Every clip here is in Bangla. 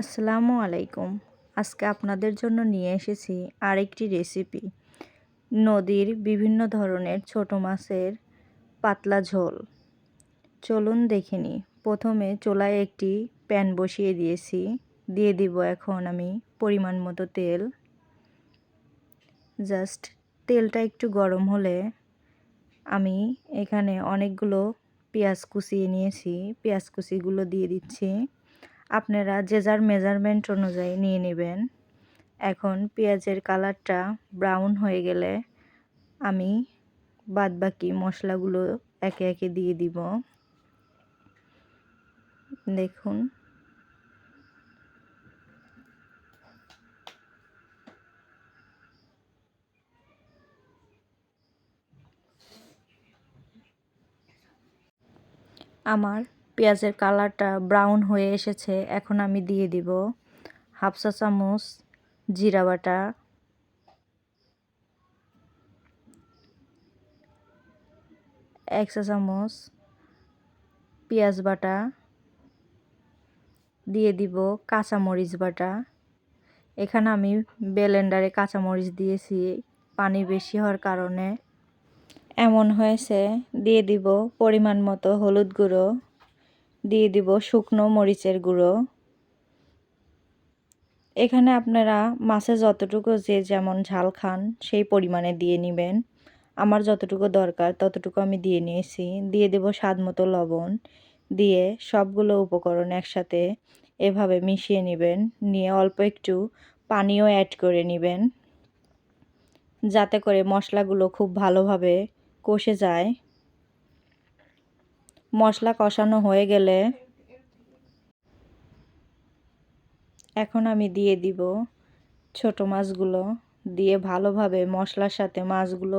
আসসালামু আলাইকুম। আজকে আপনাদের জন্য নিয়ে এসেছি আরেকটি রেসিপি। নদীর বিভিন্ন ধরনের ছোট মাছের পাতলা ঝোল। চলুন দেখে নিই। প্রথমে চোলায় একটি প্যান বসিয়ে দিয়েছি। দিয়ে দিব এখন আমি পরিমাণ মতো তেল। জাস্ট তেলটা একটু গরম হলে আমি এখানে অনেকগুলো পেঁয়াজ কুচিয়ে নিয়েছি। পেঁয়াজ কুচিগুলো দিয়ে দিচ্ছি। আপনারা যে যার মেজারমেন্ট অনুযায়ী নিয়ে নেবেন। এখন পেঁয়াজের কালারটা ব্রাউন হয়ে গেলে আমি বাদবাকি মশলাগুলো একে একে দিয়ে দিব। দেখুন। আমার পেঁয়াজের কালারটা ব্রাউন হয়ে এসেছে, এখন আমি দিয়ে দিব হাফ চা চামচ জিরা বাটা। এক চা চামচ পেঁয়াজ বাটা। দিয়ে দিব কাঁচামরিচ বাটা। এখানে আমি বেলেন্ডারে কাঁচামরিচ দিয়েছি, পানি বেশি হওয়ার কারণে। এমন হয়েছে, দিয়ে দিব পরিমাণ মতো হলুদ গুঁড়ো। দিয়ে দিব শুকনো মরিচের গুঁড়ো। এখানে আপনারা মাছে যতটুকু যে যেমন ঝাল খান, সেই পরিমাণে দিয়ে নেবেন। আমার যতটুকু দরকার ততটুকু আমি দিয়ে নিয়েছি। দিয়ে দেব স্বাদ মতো লবণ। দিয়ে সবগুলো উপকরণ একসাথে এভাবে মিশিয়ে নেবেন। নিয়ে অল্প একটু পানিও অ্যাড করে নেবেন। যাতে করে মশলাগুলো খুব ভালোভাবে কষে যায়। মশলা কষানো হয়ে গেলে এখন আমি দিয়ে দিব ছোট মাছগুলো, দিয়ে ভালোভাবে মশলার সাথে মাছগুলো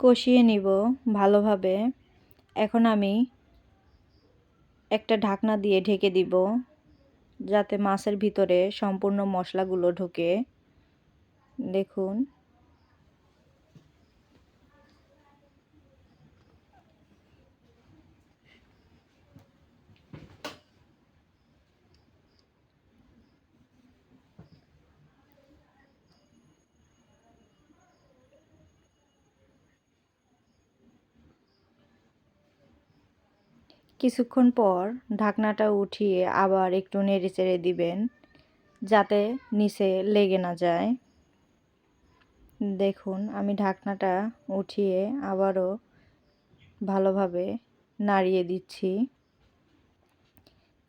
কষিয়ে নিব ভালোভাবে। এখন আমি একটা ঢাকনা দিয়ে ঢেকে দিব যাতে মাছের ভিতরে সম্পূর্ণ মশলাগুলো ঢোকে। দেখুন। কিছুক্ষণ পর ঢাকনাটা উঠিয়ে আবার একটু নেড়ে চেড়ে দিবেন, যাতে নিচে লেগে না যায়। দেখুন, আমি ঢাকনাটা উঠিয়ে আবারও ভালোভাবে নাড়িয়ে দিচ্ছি।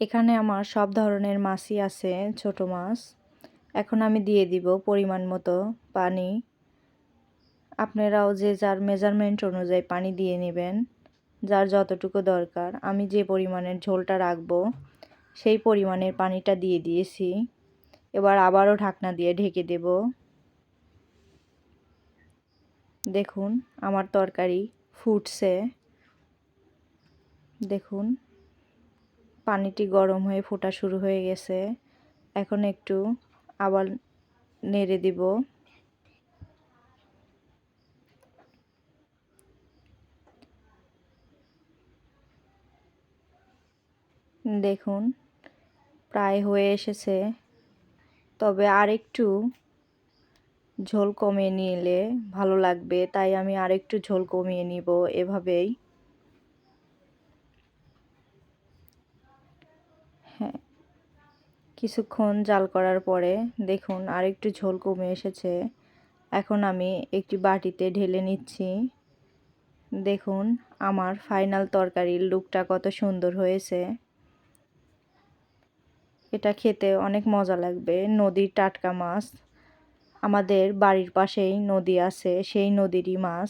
এখানে আমার সব ধরনের মাছই আছে, ছোট মাছ। এখন আমি দিয়ে দিব পরিমাণ মতো পানি। আপনারাও যে যার মেজারমেন্ট অনুযায়ী পানি দিয়ে নেবেন। যার যতটুকু দরকার, আমি যে পরিমাণের ঝোলটা রাখব, সেই পরিমাণের পানিটা দিয়ে দিয়েছি। এবার আবারও ঢাকনা দিয়ে ঢেকে দেব। দেখুন, আমার তরকারি ফুটছে। দেখুন, পানিটি গরম হয়ে ফোটা শুরু হয়ে গেছে। এখন একটু আবার নেড়ে দিব। দেখুন, প্রায় হয়ে এসেছে। তবে আরেকটু ঝোল কমিয়ে নিলে ভালো লাগবে, তাই আমি আরেকটু ঝোল কমিয়ে নিব এভাবেই। হ্যাঁ কিছুক্ষণ জাল করার পরে দেখুন আরেকটু ঝোল কমে এসেছে। এখন আমি একটি বাটিতে ঢেলে নিচ্ছি। দেখুন, আমার ফাইনাল তরকারির লুকটা কত সুন্দর হয়েছে। এটা খেতে অনেক মজা লাগবে। নদীর টাটকা মাছ। আমাদের বাড়ির পাশেই নদী আছে, সেই নদীরই মাছ।